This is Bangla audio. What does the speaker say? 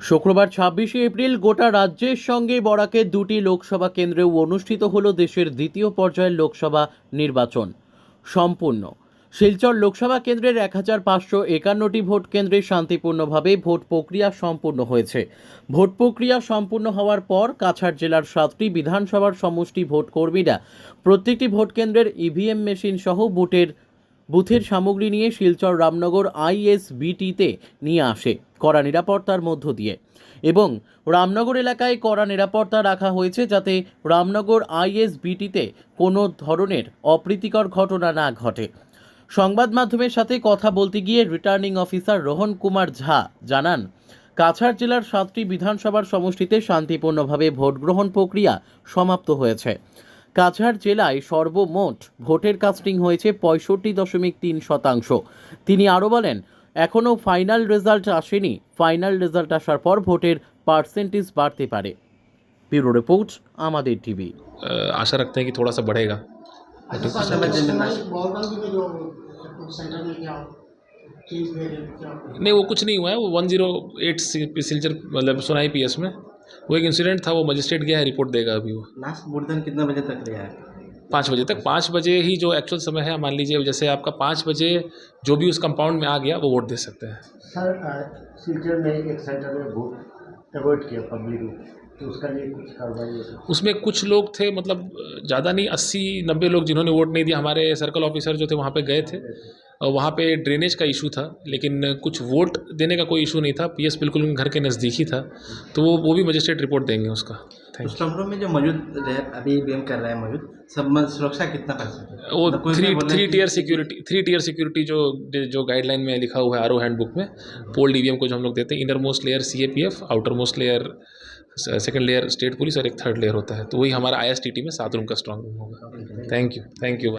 শুক্রবার ছাব্বিশে এপ্রিল গোটা রাজ্যের সঙ্গে বরাকের দুটি লোকসভা কেন্দ্রেও অনুষ্ঠিত হল দেশের দ্বিতীয় পর্যায়ের লোকসভা নির্বাচন। সম্পূর্ণ। শিলচর লোকসভা কেন্দ্রের এক হাজার পাঁচশো একান্নটি ভোট কেন্দ্রে শান্তিপূর্ণভাবে ভোট প্রক্রিয়া সম্পূর্ণ হয়েছে। ভোট প্রক্রিয়া সম্পূর্ণ হওয়ার পর কাছাড় জেলার সাতটি বিধানসভার সমষ্টি ভোট কর্মীরা প্রত্যেকটি ভোট কেন্দ্রের ইভিএম মেশিন সহ বুটের বুথের সামগ্রী নিয়ে শিলচর রামনগর আইএসবিটিতে নিয়ে আসে কড়া নিরাপত্তার মধ্য দিয়ে। এবং রামনগর এলাকায় কড়া নিরাপত্তা রাখা হয়েছে যাতে রামনগর আইএসবিটিতে কোনো ধরনের অপ্রীতিকর ঘটনা না ঘটে। সংবাদ মাধ্যমের সাথে কথা বলতে গিয়ে রিটার্নিং অফিসার রোহন কুমার ঝা জানান, কাছাড় জেলার সাতটি বিধানসভার সমষ্টিতে শান্তিপূর্ণভাবে ভোট গ্রহণ প্রক্রিয়া সমাপ্ত হয়েছে। কাছাড় জেলায় সর্বমোট ভোটের কাস্টিং হয়েছে পঁয়ষট্টি দশমিক তিন শতাংশ তিনি আরও বলেন এখনও ফাইনাল রেজাল্ট আসেনি ফাইনাল রেজাল্ট আসার পর ভোটের পার্সেন্টেজ বাড়তে পারে ব্যুরো রিপোর্ট আমাদের টিভি अ, आशा रखते हैं कि थोड़ा सा बढ़ेगा अच्छा समय देना बॉलगन भी तो जो सेंटर में क्या चीज़ दे रहे हैं क्या नहीं वो कुछ नहीं हुआ है वो वन जीरो एट सिल्चर मतलब सुनाई पी एस में वो एक इंसिडेंट था वो मजिस्ट्रेट गया है रिपोर्ट देगा अभी वो। लास्ट वोटदान कितने बजे तक रहा है? पाँच बजे तक। पाँच बजे ही जो एक्चुअल समय है मान लीजिए जैसे आपका पाँच बजे जो भी उस कंपाउंड में आ गया वो वोट दे सकते हैं। सर सिलचर में एक सेंटर में वोट अवॉइड किया पब्लिक ने तो उसका लिए कुछ कार्रवाई उसमें कुछ लोग थे मतलब ज़्यादा नहीं अस्सी नब्बे लोग जिन्होंने वोट नहीं दिया हमारे सर्कल ऑफिसर जो थे वहाँ पे गए थे। वहाँ पे ड्रेनेज का इशू था लेकिन कुछ वोट देने का कोई इशू नहीं था पीएस बिल्कुल उनके घर के नज़दीक ही था तो वो वो भी मजिस्ट्रेट रिपोर्ट देंगे उसका। में जो मौजूद अभी ईवीएम कर रहा है मौजूद सब सुरक्षा कितना परसेंट वो three three tier security three tier security जो जो गाइडलाइन में लिखा हुआ है आर हैंडबुक में पोल्ड ईवीएम को जो हम लोग देते हैं inner most layer C A P F outer most layer second layer state police और एक थर्ड लेयर होता है तो वही हमारा आई एस टी टी में सात रूम का स्ट्रॉन्ग रूम होगा। Thank you thank you